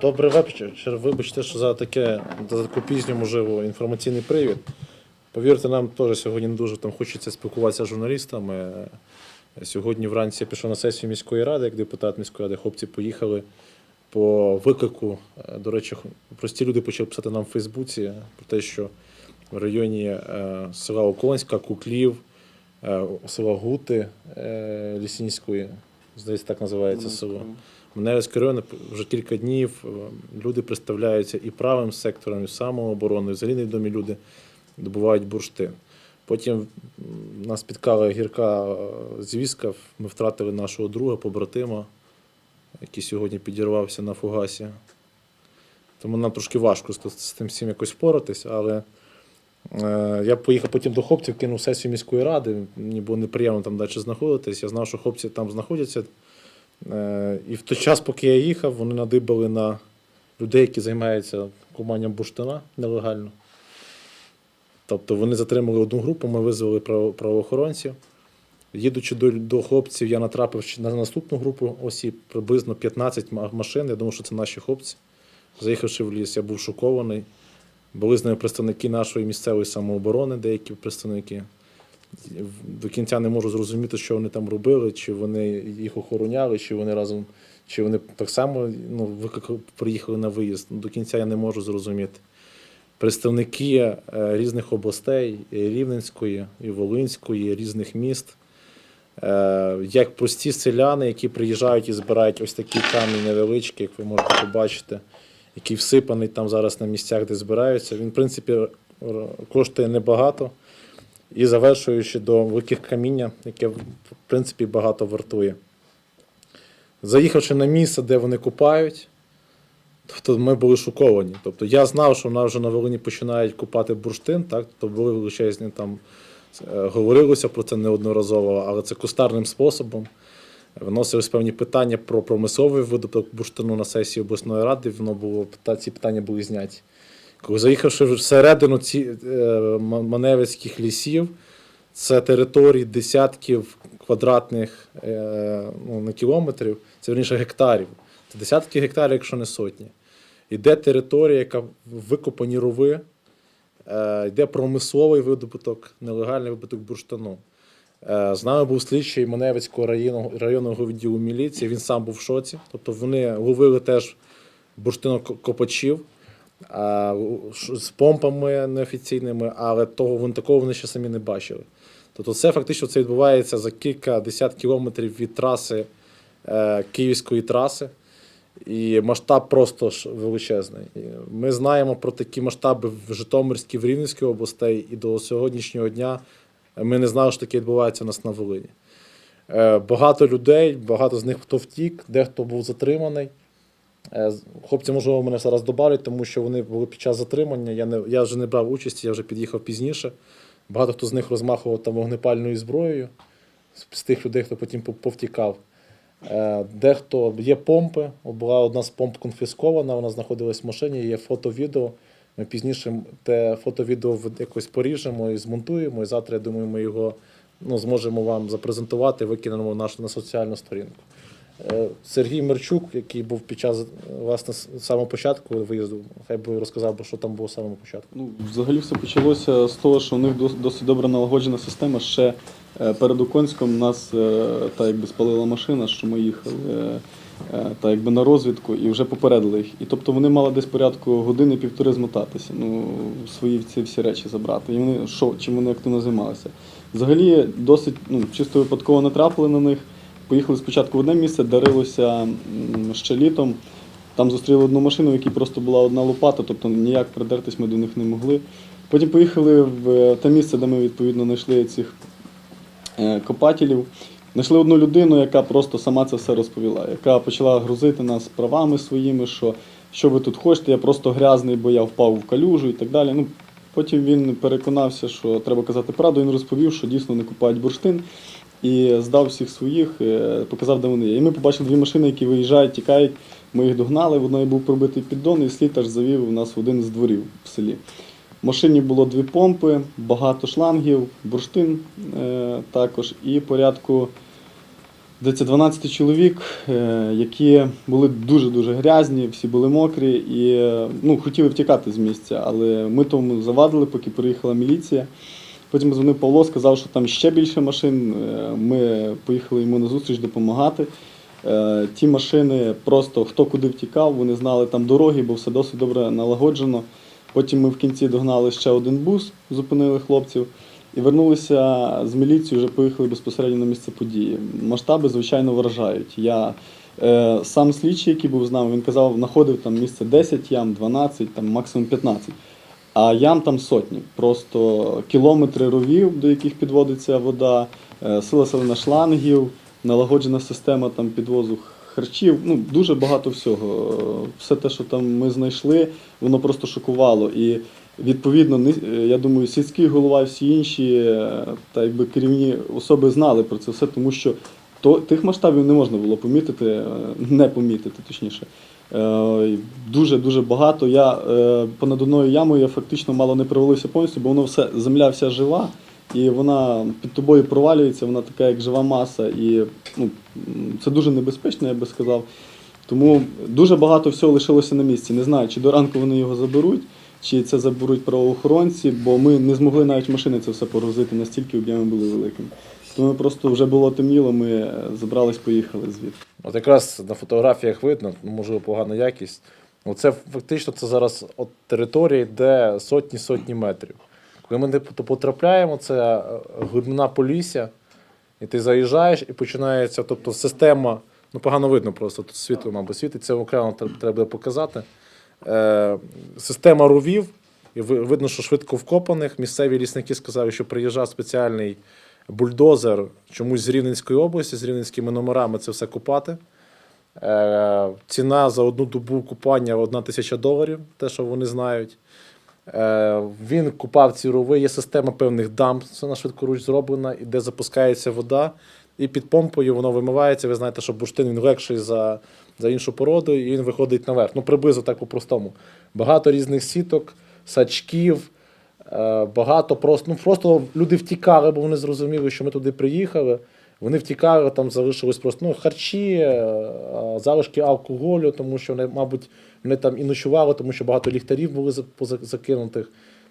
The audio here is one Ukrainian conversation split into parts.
Добрий вечір. Вибачте, що за таке за таку пізню, можливо, інформаційний привід. Повірте, нам теж сьогодні не дуже там хочеться спілкуватися з журналістами. Сьогодні вранці я пішов на сесію міської ради, як депутат міської ради. Хлопці поїхали по виклику. Е, До речі, прості люди почали писати нам в Фейсбуці про те, що в районі е, села Оконська, Куклів, е, села Гути Лісінської, здається, так називається село. Маневський район вже кілька днів е, люди представляються і правим сектором, і самообороною, взагалі невідомі люди добувають бурштин. Потім нас спіткала гірка е, звістка, ми втратили нашого друга, побратима, який сьогодні підірвався на фугасі. Тому нам трошки важко з, з тим всім якось впоратись, але е, я поїхав потім до хлопців, кинув сесію міської ради. Мені було неприємно там далі знаходитись. Я знав, що хлопці там знаходяться. Е, І в той час, поки я їхав, вони надибали на людей, які займаються куманням бурштина нелегально. Тобто вони затримали одну групу, ми визвали правоохоронців. Їдучи до, до хлопців, я натрапив на наступну групу осіб, приблизно 15 машин. Я думав, що це наші хлопці. Заїхавши в ліс, я був шокований. Були з ними представники нашої місцевої самооборони, деякі представники. До кінця не можу зрозуміти, що вони там робили, чи вони їх охороняли, чи вони разом, чи вони так само ну, приїхали на виїзд. До кінця я не можу зрозуміти. Представники е, різних областей, і Рівненської, і Волинської, різних міст, е, як прості селяни, які приїжджають і збирають ось такі камінь невеличкі, як ви можете побачити, який всипаний там зараз на місцях, де збираються. Він, в принципі, коштує небагато. І завершуючи до великих каміння, яке в принципі багато вартує. Заїхавши на місце, де вони купають, тобто ми були шоковані. Тобто я знав, що в нас вже на Волині починають купати бурштин, так? Тобто були величезні там, е, говорилося про це неодноразово, але це кустарним способом. Виносились певні питання про промисловий видобуток бурштину на сесії обласної ради, воно було, ці питання були зняті. Заїхавши всередину ці, е, маневицьких лісів, це території десятків квадратних е, ну, не кілометрів, це верніше гектарів. Це десятки гектарів, якщо не сотні. Іде територія, яка викопані рови, е, йде промисловий видобуток, нелегальний видобуток бурштину. Е, З нами був слідчий Маневицького районного, районного відділу міліції, він сам був в шоці. Тобто вони ловили теж бурштинокопачів з помпами неофіційними, але того вони такого вони ще самі не бачили. Тобто, це фактично це відбувається за кілька десят кілометрів від траси е, київської траси. І масштаб просто величезний. Ми знаємо про такі масштаби в Житомирській, в Рівненській областей, і до сьогоднішнього дня ми не знали, що таке відбувається у нас на Волині. Е, Багато людей, багато з них хто втік, дехто був затриманий. Е, Хлопці, можливо, мене зараз добавлять, тому що вони були під час затримання. Я, не, я вже не брав участі, я вже під'їхав пізніше. Багато хто з них розмахував там вогнепальною зброєю з, тих людей, хто потім повтікав. Е, Дехто є помпи. Була одна з помп конфіскована, вона знаходилась в машині, є фото-відео. Ми пізніше те фото-відео якось поріжемо і змонтуємо. І завтра, я думаю, ми його ну, зможемо вам запрезентувати, викинемо в нашу на соціальну сторінку. Е, Сергій Мерчук, який був під час власне самого початку виїзду, хай би розказав, що там було з самого початку. Ну, взагалі все почалося з того, що у них дос- досить добре налагоджена система. Ще е, перед Оконськом нас е, та якби спалила машина, що ми їхали та якби на розвідку і вже попередили їх. І тобто вони мали десь порядку години-півтори змотатися, ну, свої ці всі речі забрати. І вони що, чим вони активно займалися. Взагалі, досить ну, чисто випадково натрапили на них. Поїхали спочатку в одне місце, дарилося ще літом. Там зустріли одну машину, в якій просто була одна лопата, тобто ніяк придертись ми до них не могли. Потім поїхали в те місце, де ми відповідно знайшли цих е, копателів. Знайшли одну людину, яка просто сама це все розповіла, яка почала грузити нас правами своїми, що що ви тут хочете, я просто грязний, бо я впав в калюжу і так далі. Ну, потім він переконався, що треба казати правду. Він розповів, що дійсно не купають бурштин і здав всіх своїх, е, показав, де вони є. І ми побачили дві машини, які виїжджають, тікають. Ми їх догнали, в одної був пробитий піддон, і слід аж завів нас в один з дворів в селі. В машині було дві помпи, багато шлангів, бурштин е, також і порядку Здається, 12 чоловік, е, які були дуже-дуже грязні, всі були мокрі і е, ну, хотіли втікати з місця, але ми тому завадили, поки приїхала міліція. Потім дзвонив Павло, сказав, що там ще більше машин. Е, Ми поїхали йому на зустріч допомагати. Е, Ті машини просто хто куди втікав, вони знали там дороги, бо все досить добре налагоджено. Потім ми в кінці догнали ще один бус, зупинили хлопців і вернулися з міліцією, вже поїхали безпосередньо на місце події. Масштаби, звичайно, вражають. Я е, сам слідчий, який був з нами, він казав, знаходив там місце 10 ям, 12, там максимум 15. А ям там сотні. Просто кілометри ровів, до яких підводиться вода, е, сила селена шлангів, налагоджена система там підвозу харчів. Ну, дуже багато всього. Все те, що там ми знайшли, воно просто шокувало. І відповідно, е, я думаю, сільський голова і всі інші е, та якби керівні особи знали про це все, тому що то, тих масштабів не можна було помітити, е, не помітити, точніше. Е, Дуже дуже багато. Я е, понад одною ямою я фактично мало не провалився повністю, бо воно все земля вся жива, і вона під тобою провалюється, вона така як жива маса, і ну, це дуже небезпечно, я би сказав. Тому дуже багато всього лишилося на місці. Не знаю, чи до ранку вони його заберуть, чи це заберуть правоохоронці, бо ми не змогли навіть машини це все погрузити, настільки об'єми були великими. Тому просто вже було темніло, ми е, забрались, поїхали звідти. От якраз на фотографіях видно, ну, можливо, погана якість. Оце фактично це зараз от території, де сотні-сотні метрів. Коли ми не потрапляємо, це е, глибина полісся, і ти заїжджаєш, і починається, тобто система, ну погано видно просто, тут світло, мабуть, світить, це окремо треба показати. Е, система ровів, і видно, що швидко вкопаних. Місцеві лісники сказали, що приїжджав спеціальний бульдозер чомусь з Рівненської області, з рівненськими номерами це все копати. Е, ціна за одну добу купання одна тисяча доларів, те, що вони знають. Е, він купав ці рови, є система певних дамб, це на швидкоруч зроблена, і де запускається вода, і під помпою воно вимивається. Ви знаєте, що бурштин він легший за, за іншу породу, і він виходить наверх. Ну, приблизно так по-простому. Багато різних сіток, сачків, багато просто, ну, просто люди втікали, бо вони зрозуміли, що ми туди приїхали. Вони втікали, там залишились просто ну, харчі, е, залишки алкоголю, тому що вони, мабуть, вони там і ночували, тому що багато ліхтарів були закинутих.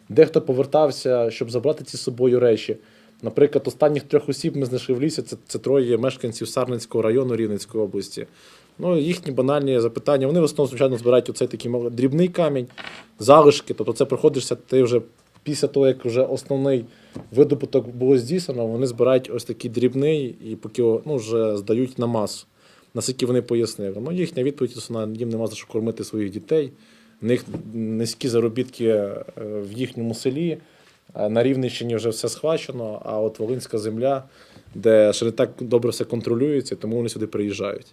Дехто повертався, щоб забрати ці з собою речі. Наприклад, останніх трьох осіб ми знайшли в лісі, це, це троє мешканців Сарненського району Рівненської області. Ну, їхні банальні запитання. Вони в основному, звичайно, збирають оцей такий дрібний камінь, залишки. Тобто це проходишся, ти вже після того, як вже основний видобуток було здійснено, вони збирають ось такий дрібний і поки ну, вже здають на масу. Наскільки вони пояснили. Ну, їхня відповідь основна, їм нема за що кормити своїх дітей. В них низькі заробітки е, в їхньому селі. Е, На Рівненщині вже все схвачено, а от Волинська земля, де ще не так добре все контролюється, тому вони сюди приїжджають.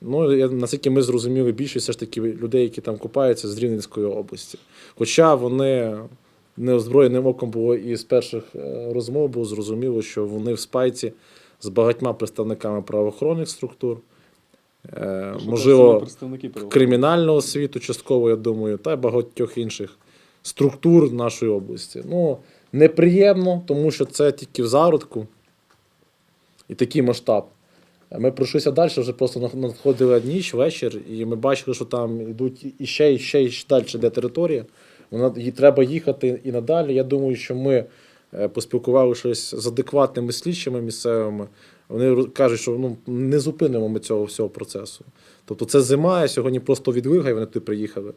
Ну, я, наскільки ми зрозуміли, більшість все ж таки людей, які там купаються з Рівненської області. Хоча вони неозброєним оком було і з перших е, розмов було зрозуміло, що вони в спайці з багатьма представниками правоохоронних структур, е, можливо, кримінального світу, частково, я думаю, та й багатьох інших структур нашої області. Ну, неприємно, тому що це тільки в зародку і такий масштаб. Ми пройшлися далі, вже просто надходила ніч, вечір, і ми бачили, що там йдуть іще, іще, іще далі де територія. Їй треба їхати і надалі. Я думаю, що ми е, поспілкувалися з адекватними слідчими місцевими. Вони кажуть, що ну, не зупинимо ми цього всього процесу. Тобто це зима, сьогодні просто відвига, і вони туди приїхали.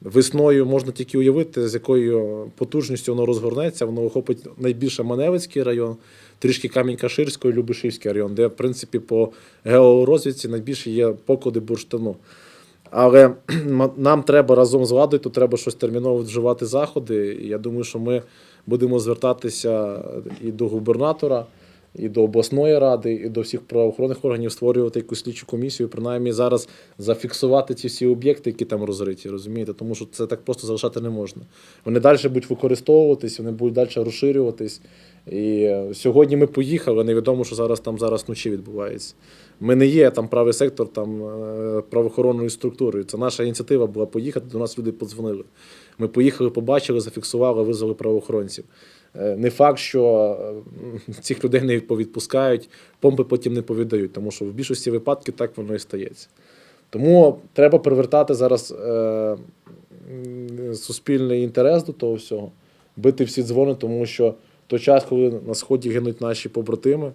Весною можна тільки уявити, з якою потужністю воно розгорнеться. Воно охопить найбільше Маневицький район, трішки Камінь-Каширський, і Любишівський район, де, в принципі, по георозвідці найбільше є поклади бурштину. Але нам треба разом з владою, то треба щось терміново вживати заходи. Я думаю, що ми будемо звертатися і до губернатора, і до обласної ради, і до всіх правоохоронних органів створювати якусь слідчу комісію, принаймні зараз зафіксувати ці всі об'єкти, які там розриті, розумієте, тому що це так просто залишати не можна. Вони далі будуть використовуватись, вони будуть далі розширюватись. І е, сьогодні ми поїхали, невідомо, що зараз там зараз вночі відбувається. Ми не є там правий сектор там е, правоохоронною структурою. Це наша ініціатива була поїхати. До нас люди подзвонили. Ми поїхали, побачили, зафіксували, визвали правоохоронців. Е, не факт, що е, цих людей не повідпускають, помпи потім не повідають, тому що в більшості випадків так воно і стається. Тому треба привертати зараз е, суспільний інтерес до того всього, бити всі дзвони, тому що в той час, коли на сході гинуть наші побратими,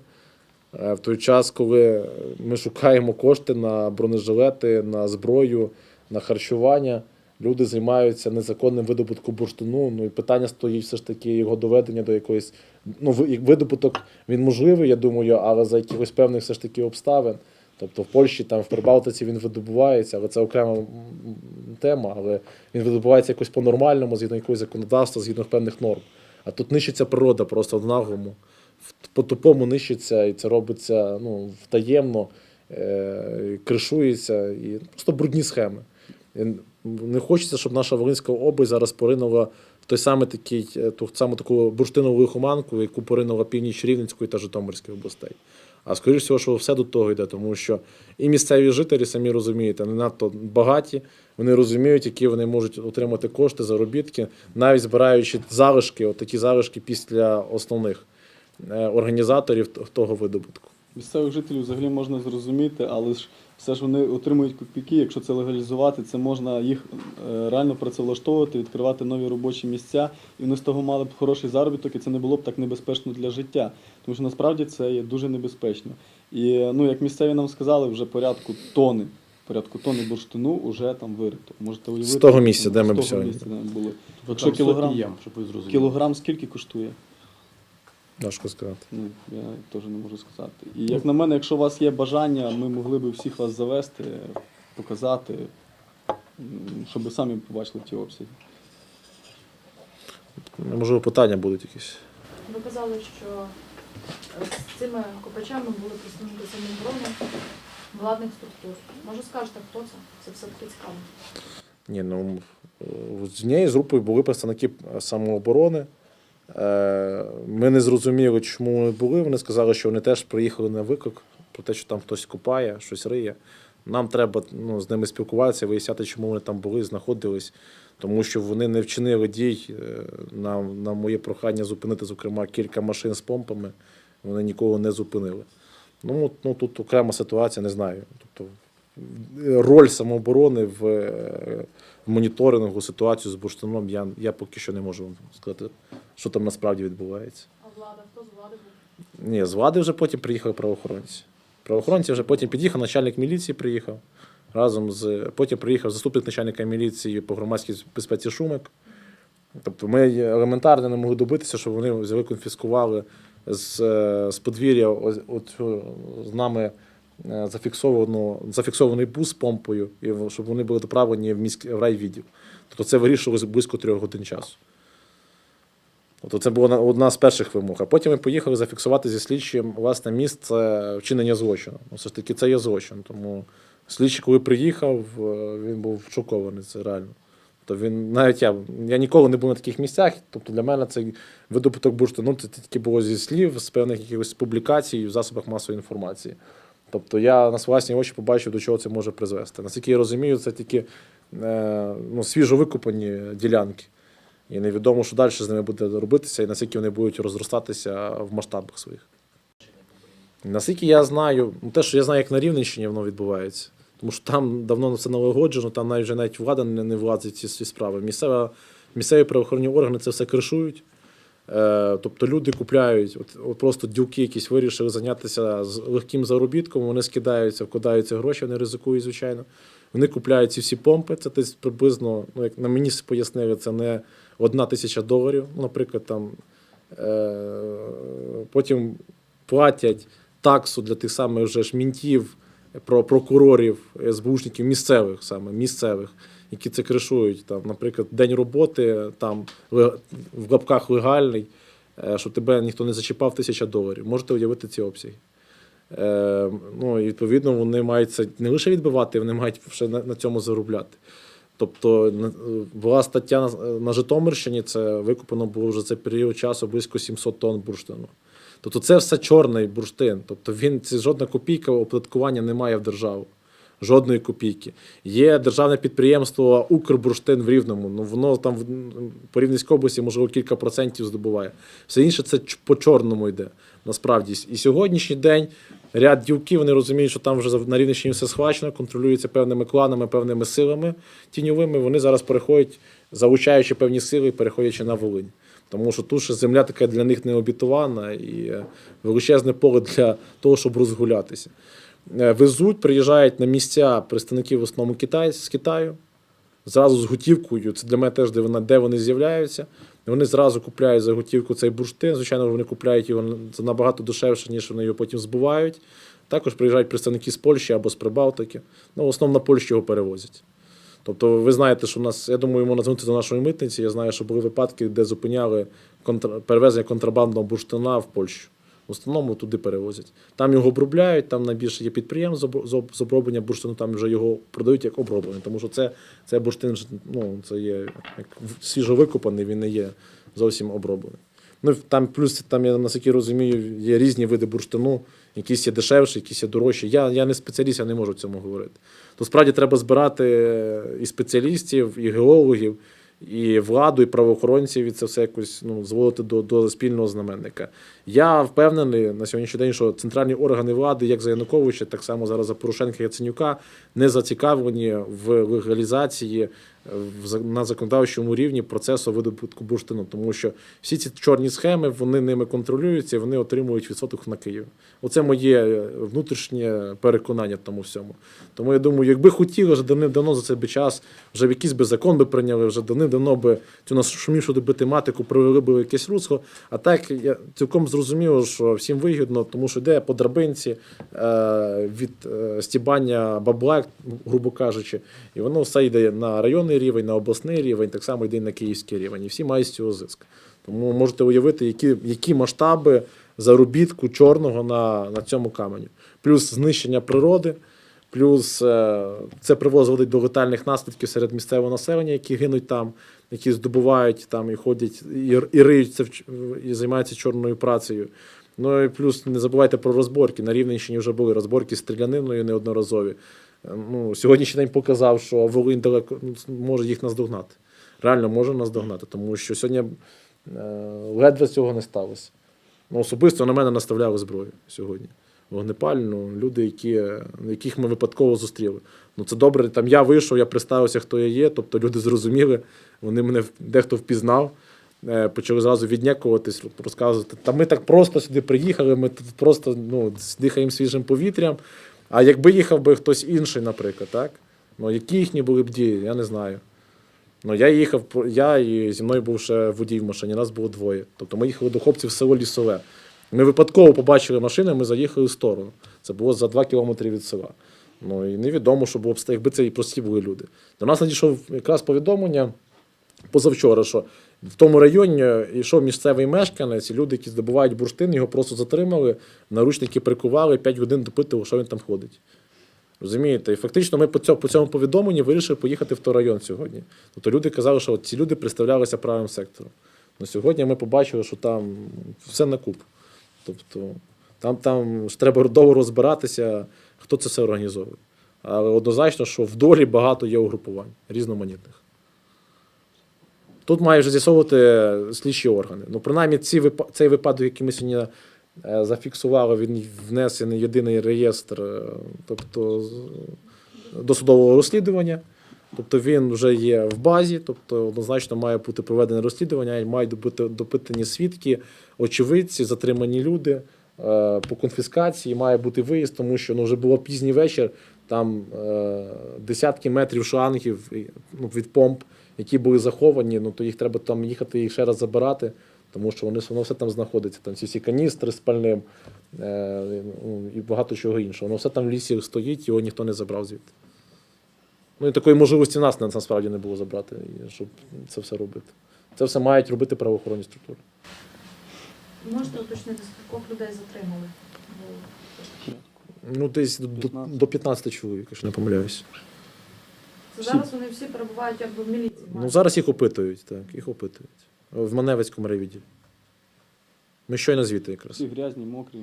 е, в той час, коли ми шукаємо кошти на бронежилети, на зброю, на харчування, люди займаються незаконним видобутком бурштину. Ну і питання стоїть все ж таки його доведення до якоїсь. Ну, видобуток він можливий, я думаю, але за якихось певних все ж таки обставин. Тобто в Польщі, там в Прибалтиці він видобувається, але це окрема тема, але він видобувається якось по-нормальному, згідно якогось законодавства, згідно певних норм. А тут нищиться природа просто в наглому, по-тупому нищиться, і це робиться ну, втаємно, е, кришується, і просто брудні схеми. Не хочеться, щоб наша Волинська область зараз поринула в той самий такий, е, ту саму таку бурштинову лихоманку, яку поринула північ Рівненської та Житомирської областей. А скоріш всього, що все до того йде, тому що і місцеві жителі, самі розумієте, не надто багаті. Вони розуміють, які вони можуть отримати кошти, заробітки, навіть збираючи залишки, от такі залишки після основних е, організаторів того видобутку. Місцевих жителів взагалі можна зрозуміти, але ж все ж вони отримують копійки. Якщо це легалізувати, це можна їх е, реально працевлаштовувати, відкривати нові робочі місця, і вони з того мали б хороший заробіток, і це не було б так небезпечно для життя. Тому що насправді це є дуже небезпечно. І ну, як місцеві нам сказали, вже порядку тони. Порядку тони бурштину вже там вирито. Можете уявити З того місця, ну, де ми б сьогодні. Якщо кілограм- ям, щоб ви. Кілограм скільки коштує? Важко сказати. Ну, я теж не можу сказати. І як на мене, якщо у вас є бажання, ми могли б всіх вас завести, показати, щоб ви самі побачили ті обсяги. Можливо, питання будуть якісь. Ви казали, що е, з цими копачами були представники самооборони владних структур. Може скажете, хто це? Це все-таки цікаво. Ні, ну е, з однією з групою були представники самооборони. Е, Ми не зрозуміли, чому вони були. Вони сказали, що вони теж приїхали на виклик про те, що там хтось копає, щось риє. Нам треба ну, з ними спілкуватися, виясняти, чому вони там були, знаходились, тому що вони не вчинили дій е, на, на моє прохання зупинити, зокрема, кілька машин з помпами. Вони нікого не зупинили. Ну, ну тут окрема ситуація, не знаю. Тобто роль самооборони в, е, в моніторингу ситуацію з бурштином я, я поки що не можу вам сказати, що там насправді відбувається. А влада, хто з влади був? Ні, з влади вже потім приїхали правоохоронці. Правоохоронці вже потім під'їхав, начальник міліції приїхав. Разом з потім приїхав заступник начальника міліції по громадській безпеці Шумик. Тобто ми елементарно не могли добитися, щоб вони взяли, конфіскували з, е, з подвір'я оцю з нами е, зафіксовано, зафіксований бус з помпою, і щоб вони були доправлені в міський в райвідділ. Тобто це вирішилось близько трьох годин часу. Тобто це була одна з перших вимог. А потім ми поїхали зафіксувати зі слідчим власне місце вчинення злочину. Ну, все ж таки, це є злочин. Тому слідчий, коли приїхав, е, він був шокований, це реально. То він навіть я, я ніколи не був на таких місцях. Тобто для мене цей видобуток бурштину це тільки було зі слів, з певних якихось публікацій в засобах масової інформації. Тобто я на власні очі побачив, до чого це може призвести. Наскільки я розумію, це тільки е, ну, свіжо викопані ділянки. І невідомо, що далі з ними буде робитися, і наскільки вони будуть розростатися в масштабах своїх. Наскільки я знаю, ну, те, що я знаю, як на Рівненщині воно відбувається. Тому що там давно все налагоджено, там навіть вже навіть влада не, не влазить ці, ці справи. Місцева, місцеві правоохоронні органи це все кришують. Е, тобто люди купляють, от, от просто ділки якісь вирішили зайнятися з легким заробітком, вони скидаються, вкладаються гроші, вони ризикують, звичайно. Вони купляють ці всі помпи, це десь приблизно, ну як на мені пояснили, це не одна тисяча доларів, наприклад, там. Е, потім платять таксу для тих самих вже ж мінтів, про прокурорів, СБУшників місцевих саме місцевих, які це кришують. Там, наприклад, день роботи там в лапках легальний, е, щоб тебе ніхто не зачіпав тисяча доларів. Можете уявити ці обсяги. Е, ну, і відповідно, вони мають це не лише відбивати, вони мають ще на, на цьому заробляти. Тобто на- була стаття на, Житомирщині, це викуплено було вже цей період часу близько 700 тонн бурштину. Тобто це все чорний бурштин. Тобто він це жодна копійка оподаткування немає в державу. жодної копійки. Є державне підприємство Укрбурштин в Рівному. Ну воно там по Рівненській області можливо кілька процентів здобуває. Все інше це по чорному йде. Насправді. І сьогоднішній день ряд ділків вони розуміють, що там вже на Рівненщині все схвачено, контролюється певними кланами, певними силами тіньовими. Вони зараз переходять, залучаючи певні сили, переходячи на Волинь. Тому що тут ще земля така для них не обітована і е, величезне поле для того, щоб розгулятися. Е, Везуть, приїжджають на місця представників в основному Китай, з Китаю, зразу з готівкою. Це для мене теж де де вони з'являються. Вони зразу купляють за готівку цей бурштин. Звичайно, вони купляють його набагато дешевше, ніж вони його потім збувають. Також приїжджають представники з Польщі або з Прибалтики. Ну, в основному на Польщі його перевозять. Тобто, ви знаєте, що в нас, я думаю, можна звернутися до нашої митниці. Я знаю, що були випадки, де зупиняли контр... перевезення контрабандного бурштина в Польщу. В основному туди перевозять. Там його обробляють, там найбільше є підприємств з обро- з об- з оброблення бурштину, там вже його продають як оброблений. Тому що це, це бурштин, ну, це є як в- свіжовикопаний, він не є зовсім оброблений. Ну, там плюс там, я наскільки розумію, є різні види бурштину, якісь є дешевші, якісь є дорожчі. Я, я не спеціаліст, я не можу в цьому говорити. То справді треба збирати е, і спеціалістів, і геологів, і владу, і правоохоронців, і це все якось ну, зводити до, до спільного знаменника. Я впевнений на сьогоднішній день, що центральні органи влади, як за Януковича, так само зараз за Порошенка Яценюка, не зацікавлені в легалізації на законодавчому рівні процесу видобутку бурштину, тому що всі ці чорні схеми вони ними контролюються, і вони отримують відсоток на Київ. Оце моє е, внутрішнє переконання тому всьому. Тому я думаю, якби хотіли, вже давним-давно за цей би час, вже б якийсь би закон би прийняли, вже давним-давно би цю нашумівшу би тематику привели би в якесь русло. А так я цілком зрозуміло, що всім вигідно, тому що йде по драбинці е, від е, стібання бабла, грубо кажучи, і воно все йде на районний рівень, на обласний рівень, так само йде і на київський рівень. І всі мають з цього зиск. Тому можете уявити, які, які масштаби заробітку чорного на, на цьому каменю. Плюс знищення природи, плюс е, це приводить до летальних наслідків серед місцевого населення, які гинуть там, які здобувають там і ходять і, і риються і займаються чорною працею. Ну і плюс не забувайте про розборки. На Рівненщині вже були розборки з стріляниною неодноразові. Е, Ну, сьогоднішній день показав, що Волинь далеко ну, може їх наздогнати. Реально може наздогнати, тому що сьогодні е, ледве цього не сталося. Ну, особисто на мене наставляли зброю сьогодні. Вогнепальну, люди, які, яких ми випадково зустріли. Ну це добре. Там я вийшов, я представився, хто я є. Тобто люди зрозуміли, вони мене дехто впізнав, е, почали зразу віднякуватись, розказувати. Та ми так просто сюди приїхали, ми тут просто ну, дихаємо свіжим повітрям. А якби їхав би хтось інший, наприклад, так? Ну, які їхні були б дії, я не знаю. Ну, я їхав, я і зі мною був ще водій в машині, нас було двоє. Тобто ми їхали до хлопців в село Лісове. Ми випадково побачили машину, ми заїхали в сторону. Це було за два кілометри від села. Ну і невідомо, що було б якби це і прості були люди. До нас надійшов якраз повідомлення позавчора, що в тому районі йшов місцевий мешканець, і люди, які здобувають бурштин, його просто затримали, наручники прикували, 5 годин допитували, що він там ходить. Розумієте? І фактично ми по цьому, по цьому повідомленню вирішили поїхати в той район сьогодні. Тобто люди казали, що ці люди представлялися правим сектором. Ну, сьогодні ми побачили, що там все на куп. Тобто там, там ж треба довго розбиратися, хто це все організовує. Але однозначно, що в долі багато є угрупувань різноманітних. Тут має вже з'ясовувати слідчі органи. Ну, принаймні, ці цей випадок, який ми сьогодні е, зафіксували, він внесений єдиний реєстр, е, тобто досудового розслідування. Тобто він вже є в базі, тобто однозначно має бути проведене розслідування, і мають бути допитані свідки, очевидці, затримані люди е, по конфіскації, має бути виїзд, тому що ну, вже було пізній вечір, там десятки метрів шлангів ну, від помп, які були заховані, ну то їх треба там їхати і ще раз забирати, тому що вони воно все там знаходиться. Там ці всі каністри з пальним е, ну, і багато чого іншого. Воно все там в лісі стоїть, його ніхто не забрав звідти. Ну і такої можливості в нас насправді не було забрати, щоб це все робити. Це все мають робити правоохоронні структури. Можете уточнити, скількох людей затримали? Ну, десь до, до 15 чоловік, якщо не помиляюсь. Зараз вони всі перебувають якби в міліції. Ну, зараз їх опитують, так, їх опитують. В Маневицькому райвідділі. Ми щойно звідти якраз. Всі грязні, мокрі.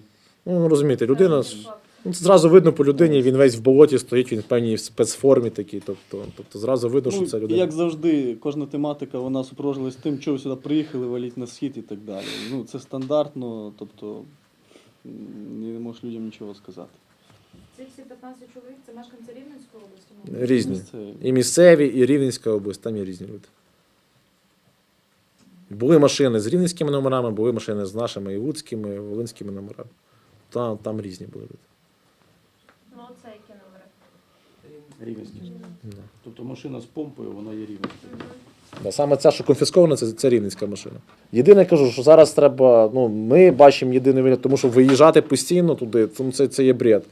Ну, розумієте, людина. ж- Ну, це зразу видно по людині, він весь в болоті стоїть, він в певній спецформі такій. Тобто, тобто зразу видно, що Ну, це людина. Як завжди, кожна тематика вона супроводжувалась тим, чого ви сюди приїхали, валіть на схід і так далі. Ну, це стандартно, тобто не можеш людям нічого сказати. Ці всі 15 чоловік це мешканці Рівненської області. Різні. І місцеві, і Рівненська область, там є різні люди. Були машини з рівненськими номерами, були машини з нашими і луцькими, і волинськими номерами. Там, там різні були люди. Ну, це які номери? Рівненський. Да. Тобто машина з помпою, вона є рівненська. Да, саме ця, що конфіскована, це, це рівненська машина. Єдине я кажу, що зараз треба. Ну, ми бачимо єдиний варіант, тому що виїжджати постійно туди, тому це, це є бред.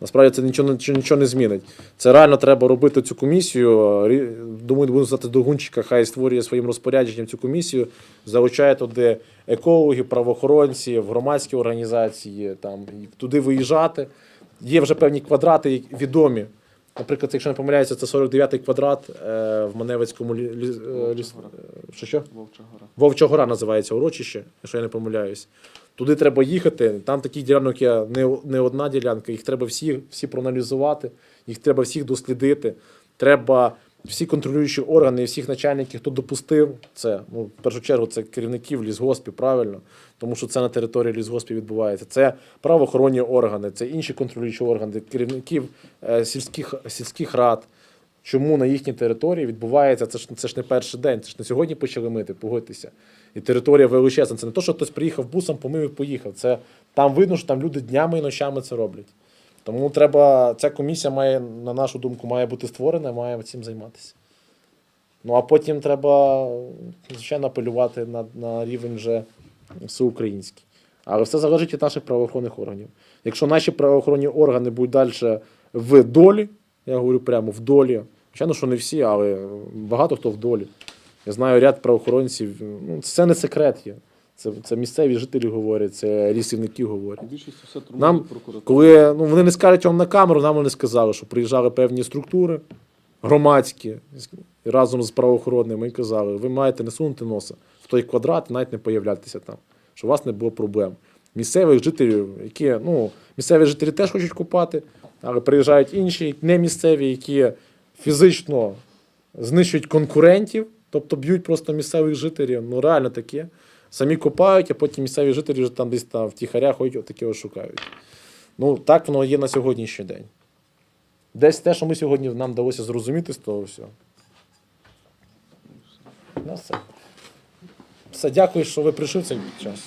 Насправді це нічого, нічого, не змінить. Це реально треба робити цю комісію. Рі- Думаю, буду звати до Гунчика, хай створює своїм розпорядженням цю комісію, залучає туди екологів, правоохоронців, громадські організації, там, туди виїжджати. Є вже певні квадрати відомі. Наприклад, якщо не помиляюся, це 49-й квадрат е, в Маневицькому е, ліс. Е? Вовча гора. Вовча гора називається урочище, якщо я не помиляюсь. Туди треба їхати. Там таких ділянок є не, не одна ділянка, їх треба всі, всі проаналізувати, їх треба всіх дослідити. Треба всі контролюючі органи всіх начальників, хто допустив це. Ну, в першу чергу, це керівників лісгоспів, правильно, тому що це на території лісгоспів відбувається. Це правоохоронні органи, це інші контролюючі органи, керівників е, сільських, сільських рад. Чому на їхній території відбувається, це ж, це ж не перший день, це ж не сьогодні почали мити, погодьтеся. І територія величезна. Це не то, що хтось приїхав бусом, помив і поїхав. Це там видно, що там люди днями і ночами це роблять. Тому треба, ця комісія має, на нашу думку, має бути створена, має цим займатися. Ну а потім треба, звичайно, апелювати на, на рівень вже всеукраїнський. Але все залежить від наших правоохоронних органів. Якщо наші правоохоронні органи будуть далі в долі, я говорю прямо в долі, звичайно, що не всі, але багато хто в долі. Я знаю ряд правоохоронців. Ну, це не секрет є. Це, це місцеві жителі говорять, це лісівники говорять. Більшість все Нам. Коли ну, вони не скажуть вам на камеру, нам вони сказали, що приїжджали певні структури громадські разом з правоохоронними і казали, ви маєте не сунути носа в той квадрат і навіть не появлятися там, щоб у вас не було проблем. Місцевих жителів, які ну, місцеві жителі теж хочуть купати, але приїжджають інші, не місцеві, які фізично знищують конкурентів, тобто б'ють просто місцевих жителів. Ну реально таке. Самі копають, а потім місцеві жителі вже там десь там втіхаря ходять, отаке ось шукають. Ну, так воно є на сьогоднішній день. Десь те, що ми сьогодні нам вдалося зрозуміти з того всього. Ну, все. Все, дякую, що ви прийшли в цей час.